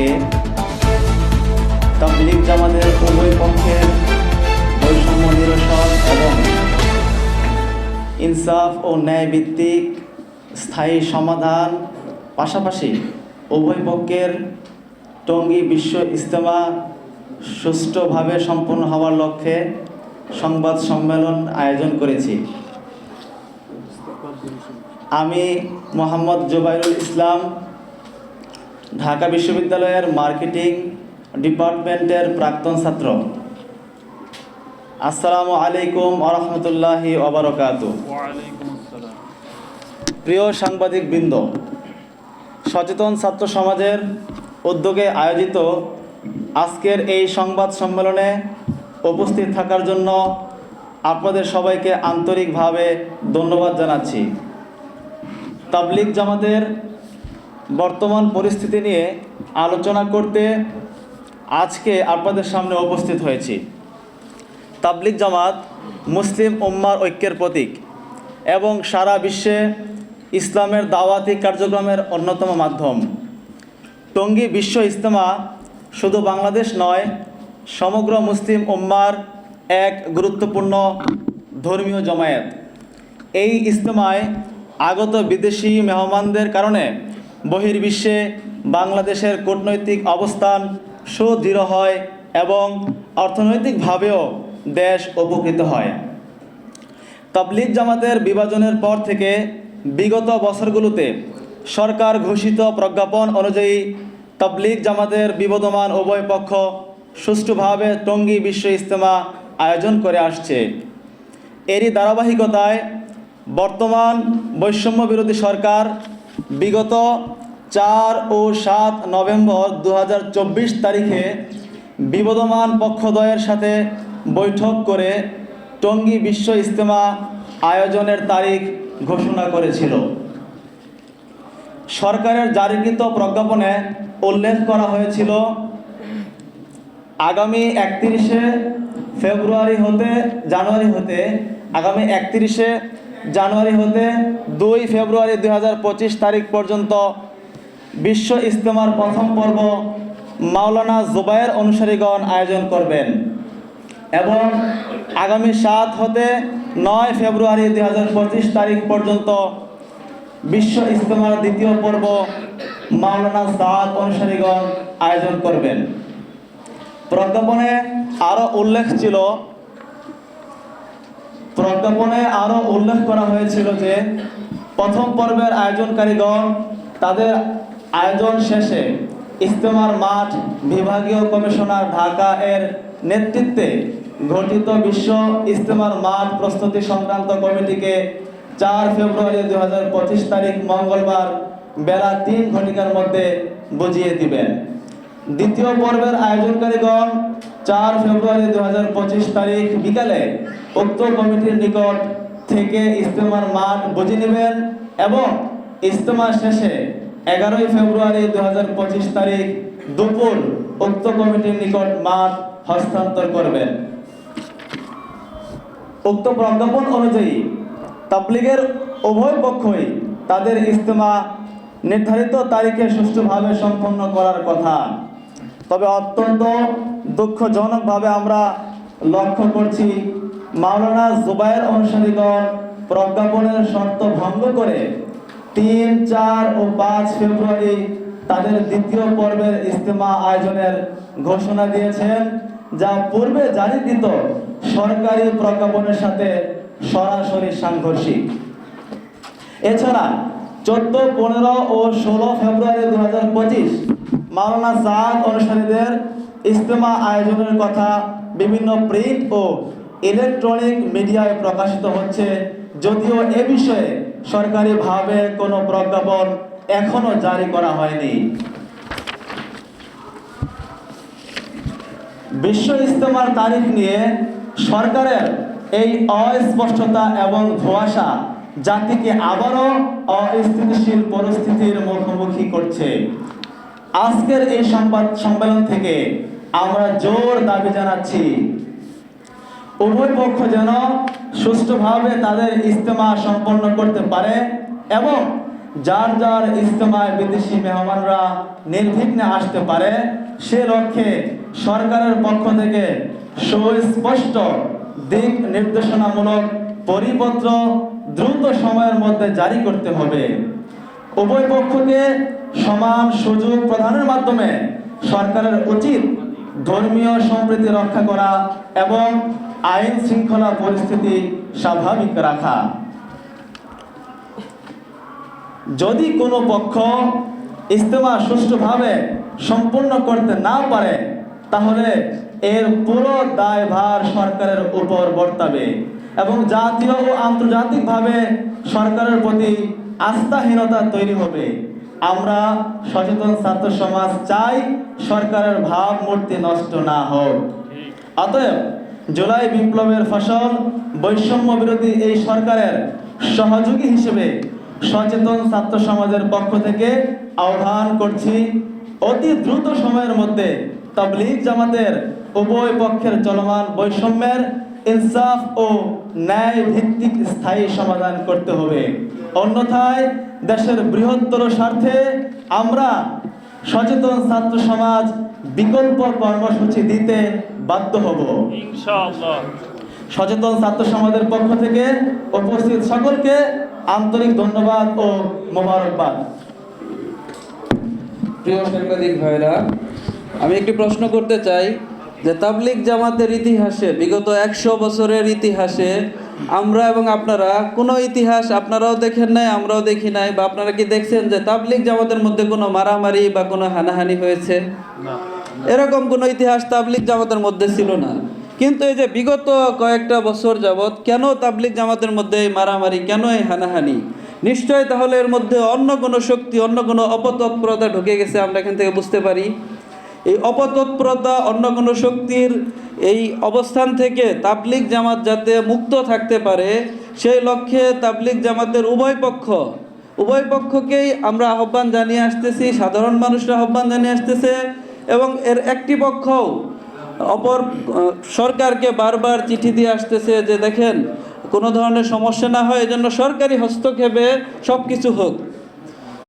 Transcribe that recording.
থেকে তাবলিগ জামাতের উভয় পক্ষের বৈষম্য নিরসন এবং ইনসাফ ও ন্যায় ভিত্তিক স্থায়ী সমাধান, পাশাপাশি উভয় পক্ষের টঙ্গী বিশ্ব ইজতেমা সুষ্ঠুভাবে সম্পন্ন হওয়ার লক্ষ্যে সংবাদ সম্মেলন আয়োজন করেছি। আমি মোহাম্মদ জুবাইরুল ইসলাম ঢাকা বিশ্ববিদ্যালয়ের মার্কেটিং ডিপার্টমেন্টের প্রাক্তন ছাত্র। আসসালামু আলাইকুম আরহামতুল্লাহি ওবরকাত। প্রিয় সাংবাদিক বৃন্দ সচেতন ছাত্র সমাজের উদ্যোগে আয়োজিত আজকের এই সংবাদ সম্মেলনে উপস্থিত থাকার জন্য আপনাদের সবাইকে আন্তরিকভাবে ধন্যবাদ জানাচ্ছি। তাবলিগ জামাতের বর্তমান পরিস্থিতি নিয়ে আলোচনা করতে আজকে আপনাদের সামনে উপস্থিত হয়েছি। তাবলিগ জামাত মুসলিম উম্মার ঐক্যের প্রতীক এবং সারা বিশ্বে ইসলামের দাওয়াতি কার্যক্রমের অন্যতম মাধ্যম। টঙ্গী বিশ্ব ইজতেমা শুধু বাংলাদেশ নয়, সমগ্র মুসলিম উম্মার এক গুরুত্বপূর্ণ ধর্মীয় জমায়েত। এই ইজতেমায় আগত বিদেশি মেহমানদের কারণে বহির্বিশ্বে বাংলাদেশের কূটনৈতিক অবস্থান সুদৃঢ় হয় এবং অর্থনৈতিকভাবেও দেশ উপকৃত হয়। তাবলিগ জামাতের বিভাজনের পর থেকে বিগত বছরগুলোতে সরকার ঘোষিত প্রজ্ঞাপন অনুযায়ী তাবলিগ জামাতের বিবদমান উভয় পক্ষ সুষ্ঠুভাবে টঙ্গী বিশ্ব ইজতেমা আয়োজন করে আসছে। এরই ধারাবাহিকতায় বর্তমান বৈষম্য বিরোধী সরকার বিগত চার ও সাত নভেম্বর দু হাজার চব্বিশ তারিখে বিবদমান পক্ষদ্বয়ের সাথে বৈঠক করে টঙ্গী বিশ্ব ইজতেমা আয়োজনের তারিখ ঘোষণা করেছিল। সরকারের জারিকৃত প্রজ্ঞাপনে উল্লেখ করা হয়েছিল, আগামী একত্রিশে ফেব্রুয়ারি হতে জানুয়ারি হতে আগামী একত্রিশে জানুয়ারি হতে দুই ফেব্রুয়ারি দু হাজার পঁচিশ তারিখ পর্যন্ত বিশ্ব ইজতেমার প্রথম পর্ব মাওলানা জুবায়ের অনুসারীগণ আয়োজন করবেন। এবং আগামী সাত হতে নয় ফেব্রুয়ারি দু হাজার পঁচিশ তারিখ পর্যন্ত বিশ্ব ইজতেমার দ্বিতীয় পর্ব মাওলানা সাদ অনুসারীগণ আয়োজন করবেন। প্রজ্ঞাপনে আরও উল্লেখ ছিল প্রজ্ঞাপনে আরও উল্লেখ করা হয়েছিল যে, প্রথম পর্বের আয়োজনকারীগণ তাদের আয়োজন শেষে ইজতেমার মাঠ বিভাগীয় কমিশনার ঢাকা এর নেতৃত্বে গঠিত বিশ্ব ইজতেমার মাঠ প্রস্তুতি সংক্রান্ত কমিটিকে চার ফেব্রুয়ারি দু হাজার পঁচিশ তারিখ মঙ্গলবার বেলা তিন ঘটিকার মধ্যে বুঝিয়ে দিবেন। দ্বিতীয় পর্বের আয়োজনকারীগণ চার ফেব্রুয়ারি দু হাজার পঁচিশ তারিখ বিকালে উক্ত কমিটির নিকট থেকে ইজতেমার মাঠ বুঝে নেবেন এবং ইজতেমা শেষে এগারোই ফেব্রুয়ারি দু হাজার পঁচিশ তারিখ দুপুর উক্ত কমিটির নিকট মাঠ হস্তান্তর করবেন। উক্ত প্রজ্ঞাপন অনুযায়ী তাবলিগের উভয় পক্ষই তাদের ইজতেমা নির্ধারিত তারিখে সুষ্ঠুভাবে সম্পন্ন করার কথা। তবে অত্যন্ত দুঃখজনকভাবে আমরা লক্ষ্য করছি মাওলানা জুবায়ের অনুসারীগণ প্রজ্ঞাপনের শর্ত ভঙ্গ করে তিন, চার ও পাঁচ ফেব্রুয়ারি তাদের দ্বিতীয় পর্বের ইজতেমা আয়োজনের ঘোষণা দিয়েছেন, যা পূর্বে জারিকৃত সরকারি প্রজ্ঞাপনের সাথে সরাসরি সাংঘর্ষিক। এছাড়া চোদ্দ, পনেরো ও ষোলো ফেব্রুয়ারি দু হাজার পঁচিশ মাওলানা সাদ অনুসারীদের ইজতেমা আয়োজনের কথা বিভিন্ন প্রিন্ট ও ইলেকট্রনিক মিডিয়ায় প্রকাশিত হচ্ছে, যদিও এ বিষয়ে সরকারিভাবে কোনো প্রজ্ঞাপন এখনও জারি করা হয়নি। বিশ্ব ইজতেমার তারিখ নিয়ে সরকারের এই অস্পষ্টতা এবং ধোঁয়াশা জাতিকে আবারও অস্থিতিশীল পরিস্থিতির মুখোমুখি করছে। আজকের এই সংবাদ সম্মেলন থেকে আমরা জোর দাবি জানাচ্ছি উভয় পক্ষ যেন সুষ্ঠুভাবে তাদের ইজতেমা সম্পন্ন করতে পারে এবং যার যার ইজতেমায় বিদেশি মেহমানরা নির্বিঘ্নে আসতে পারে, সে লক্ষ্যে সরকারের পক্ষ থেকে সুস্পষ্ট দিক নির্দেশনামূলক পরিপত্র দ্রুত সময়ের মধ্যে জারি করতে হবে। উভয় পক্ষকে সমান সুযোগ প্রদানের মাধ্যমে সরকারের উচিত ধর্মীয় সম্প্রীতি রক্ষা করা এবং আইন শৃঙ্খলা পরিস্থিতি স্বাভাবিক রাখা। যদি কোনো পক্ষ ইজতেমা সুষ্ঠুভাবে সম্পূর্ণ করতে না পারে, তাহলে এর পুরো দায়ভার সরকারের উপর বর্তাবে এবং জাতীয় ও আন্তর্জাতিকভাবে সরকারের প্রতি আস্থাহীনতা তৈরি হবে। আমরা সচেতন ছাত্র সমাজ চাই সরকারের ভাবমূর্তি নষ্ট না হোক। অতএব জুলাই বিপ্লবের ফসল বৈষম্য বিরোধী এই সরকারের সহযোগী হিসেবে সচেতন ছাত্র সমাজের পক্ষ থেকে আহ্বান করছি, অতি দ্রুত সময়ের মধ্যে তবলিগ জামাতের উভয় পক্ষের চলমান বৈষম্যের ইনসাফ ও ন্যায় ভিত্তিক স্থায়ী সমাধান করতে হবে। অন্যথায় দেশের বৃহত্তর স্বার্থে আমরা সচেতন ছাত্র সমাজ বিকল্প কর্মসূচি দিতে বাধ্য হব। সচেতন ছাত্র সমাজের পক্ষ থেকে উপস্থিত সকলকে আন্তরিক ধন্যবাদ ও মোবারকবাদ। প্রিয় সাংবাদিক ভাইরা আমি একটি প্রশ্ন করতে চাই যে তাবলিগ জামাতের ইতিহাসে বিগত একশো বছরের ইতিহাসে আমরা এবং আপনারা কোনো ইতিহাস আপনারাও দেখেন নাই আমরাও দেখি নাই বা আপনারা কি দেখছেন যে তাবলিগ জামাতের মধ্যে কোনো মারামারি বা কোনো হানাহানি হয়েছে? এরকম কোনো ইতিহাস তাবলিগ জামাতের মধ্যে ছিল না। কিন্তু এই যে বিগত কয়েকটা বছর যাবৎ কেন তাবলিগ জামাতের মধ্যে এই মারামারি কেন এই হানাহানি? নিশ্চয় তাহলে এর মধ্যে অন্য কোনো শক্তি অন্য কোনো অপতৎপরতা ঢুকে গেছে আমরা এখান থেকে বুঝতে পারি। এই অপতৎপরতা অন্য কোনো শক্তির এই অবস্থান থেকে তাবলিগ জামাত যাতে মুক্ত থাকতে পারে, সেই লক্ষ্যে তাবলিগ জামাতের উভয় পক্ষ, উভয় পক্ষকেই আমরা আহ্বান জানিয়ে আসতেছি, সাধারণ মানুষরা আহ্বান জানিয়ে আসতেছে এবং এর একটি পক্ষও অপর, সরকারকে বারবার চিঠি দিয়ে আসতেছে যে দেখেন কোনো ধরনের সমস্যা না হয়, এজন্য সরকারি হস্তক্ষেপে সব কিছু হোক।